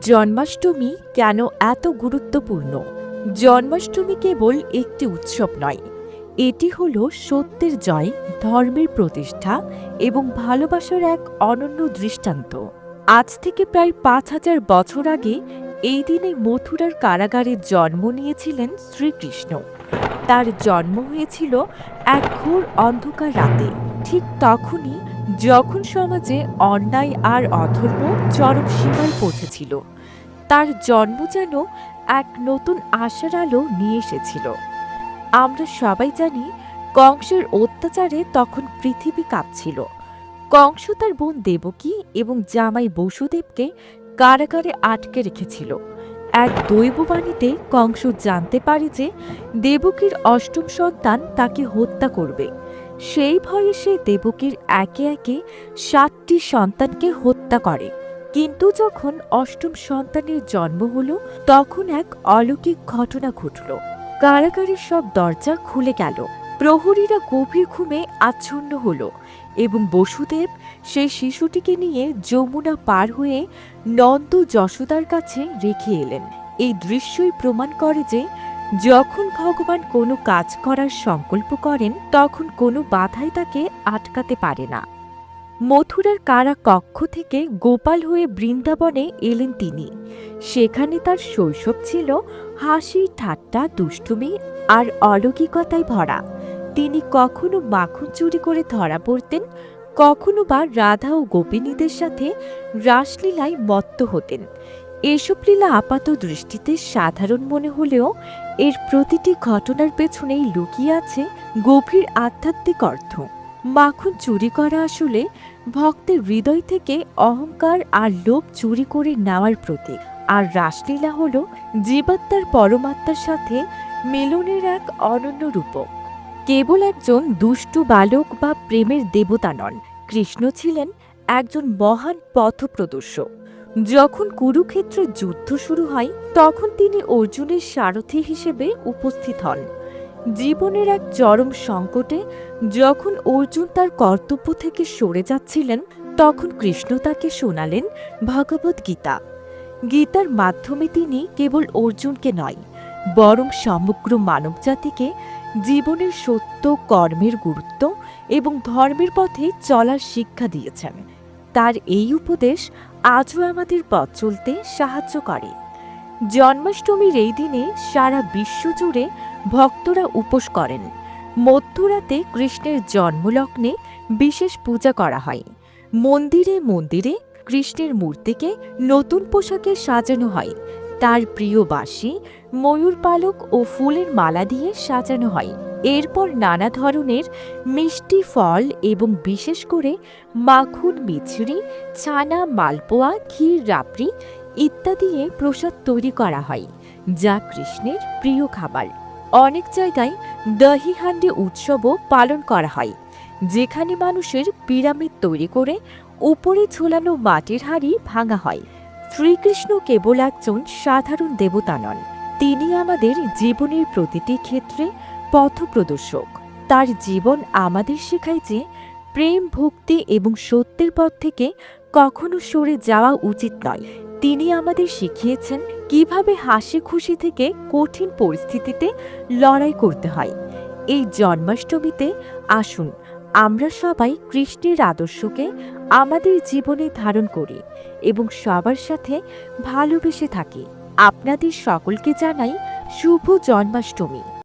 জন্মাষ্টমী কেন এত গুরুত্বপূর্ণ? জন্মাষ্টমী কেবল একটি উৎসব নয়। এটি হল সত্যের জয়, ধর্মের প্রতিষ্ঠা এবং ভালোবাসার এক অনন্য দৃষ্টান্ত। আজ থেকে প্রায় পাঁচ হাজার বছর আগে এই দিনে মথুরার কারাগারে জন্ম নিয়েছিলেন শ্রীকৃষ্ণ। তার জন্ম হয়েছিল এক ঘোর অন্ধকার রাতে। ঠিক তখনই যখন সমাজে অন্যায় আর অধর্ম চরম সীমায় পৌঁছেছিল, তার জন্ম যেন এক নতুন আশার আলো নিয়ে এসেছিল। আমরা সবাই জানি, কংসের অত্যাচারে তখন পৃথিবী কাঁপছিল। কংস তার বোন দেবকী এবং জামাই বসুদেবকে কারাগারে আটকে রেখেছিল। এক দৈববাণীতে কংস জানতে পারে যে, দেবকীর অষ্টম সন্তান তাকে হত্যা করবে। সেই ভয়ে সে দেবকীর একে একে সাতটি সন্তানকে হত্যা করে। কিন্তু যখন অষ্টম সন্তানের জন্ম হলো, তখন এক অলৌকিক ঘটনা ঘটল। কারাগারের সব দরজা খুলে গেল। প্রহরীরা গভীর ঘুমে আচ্ছন্ন হলো এবং বসুদেব সেই শিশুটিকে নিয়ে যমুনা পার হয়ে নন্দ যশোদার কাছে রেখে এলেন। এই দৃশ্যই প্রমাণ করে যে যখন ভগবান কোনো কাজ করার সংকল্প করেন, তখন কোনো বাধাই তাকে আটকাতে পারে না। মথুরার কারা কক্ষ থেকে গোপাল হয়ে বৃন্দাবনে এলেন তিনি। সেখানে তার শৈশব ছিল হাসি ঠাট্টা, দুষ্টুমি আর অলৌকিকতায় ভরা। তিনি কখনো মাখন চুরি করে ধরা পড়তেন, কখনো বা রাধা ও গোপিনীদের সাথে রাসলীলায় মত্ত হতেন। এসব লীলা আপাত দৃষ্টিতে সাধারণ মনে হলেও এর প্রতিটি ঘটনার পেছনেই লুকিয়ে আছে গভীর আধ্যাত্মিক অর্থ। মাখন চুরি করা আসলে ভক্তের হৃদয় থেকে অহংকার আর লোভ চুরি করে নেওয়ার প্রতীক। আর রাসলীলা হল জীবাত্মার পরমাত্মার সাথে মিলনের এক অনন্য রূপক। কেবল একজন দুষ্টু বালক বা প্রেমের দেবতা নন, কৃষ্ণ ছিলেন একজন মহান পথপ্রদর্শক। যখন কুরুক্ষেত্র যুদ্ধ শুরু হয়, তখন তিনি অর্জুনের সারথি হিসেবে উপস্থিত হন। জীবনের এক চরম সংকটে যখন অর্জুন তার কর্তব্য থেকে সরে যাচ্ছিলেন, তখন কৃষ্ণ তাকে শোনালেন ভগবত গীতা। গীতার মাধ্যমে তিনি কেবল অর্জুনকে নয়, বরং সমগ্র মানবজাতিকে জীবনের সত্য, কর্মের গুরুত্ব এবং ধর্মের পথে চলার শিক্ষা দিয়েছেন। তার এই উপদেশ আজও আমাদের পথ চলতে সাহায্য করে। জন্মাষ্টমীর এই দিনে সারা বিশ্বজুড়ে ভক্তরা উপোস করেন। মধ্যরাতে কৃষ্ণের জন্মলগ্নে বিশেষ পূজা করা হয়। মন্দিরে মন্দিরে কৃষ্ণের মূর্তিকে নতুন পোশাকে সাজানো হয়। তার প্রিয় ময়ূর পালক ও ফুলের মালা দিয়ে সাজানো হয়। এরপর নানা ধরনের মিষ্টি ফল এবং বিশেষ করে মাখন মিছরি, ছানা, মালপোয়া, ক্ষীর রাবড়ি ইত্যাদি প্রসাদ তৈরি করা হয়, যা কৃষ্ণের প্রিয় খাবার। অনেক জায়গায় দহি হান্ডি উৎসবও পালন করা হয়, যেখানে মানুষের পিরামিড তৈরি করে উপরে ঝোলানো মাটির হাড়ি ভাঙা হয়। শ্রীকৃষ্ণ কেবল একজন সাধারণ দেবতা নন। তিনি আমাদের জীবনের প্রতিটি ক্ষেত্রে পথপ্রদর্শক। তার জীবন আমাদের শেখায় যে প্রেম, ভক্তি এবং সত্যের পথ থেকে কখনো সরে যাওয়া উচিত নয়। তিনি আমাদের শিখিয়েছেন কীভাবে হাসি খুশি থেকে কঠিন পরিস্থিতিতে লড়াই করতে হয়। এই জন্মাষ্টমীতে আসুন আমরা সবাই কৃষ্ণের আদর্শকে আমাদের জীবনে ধারণ করি এবং সবার সাথে ভালোবেসে থাকি। আপনাদের সকলকে জানাই শুভ জন্মাষ্টমী।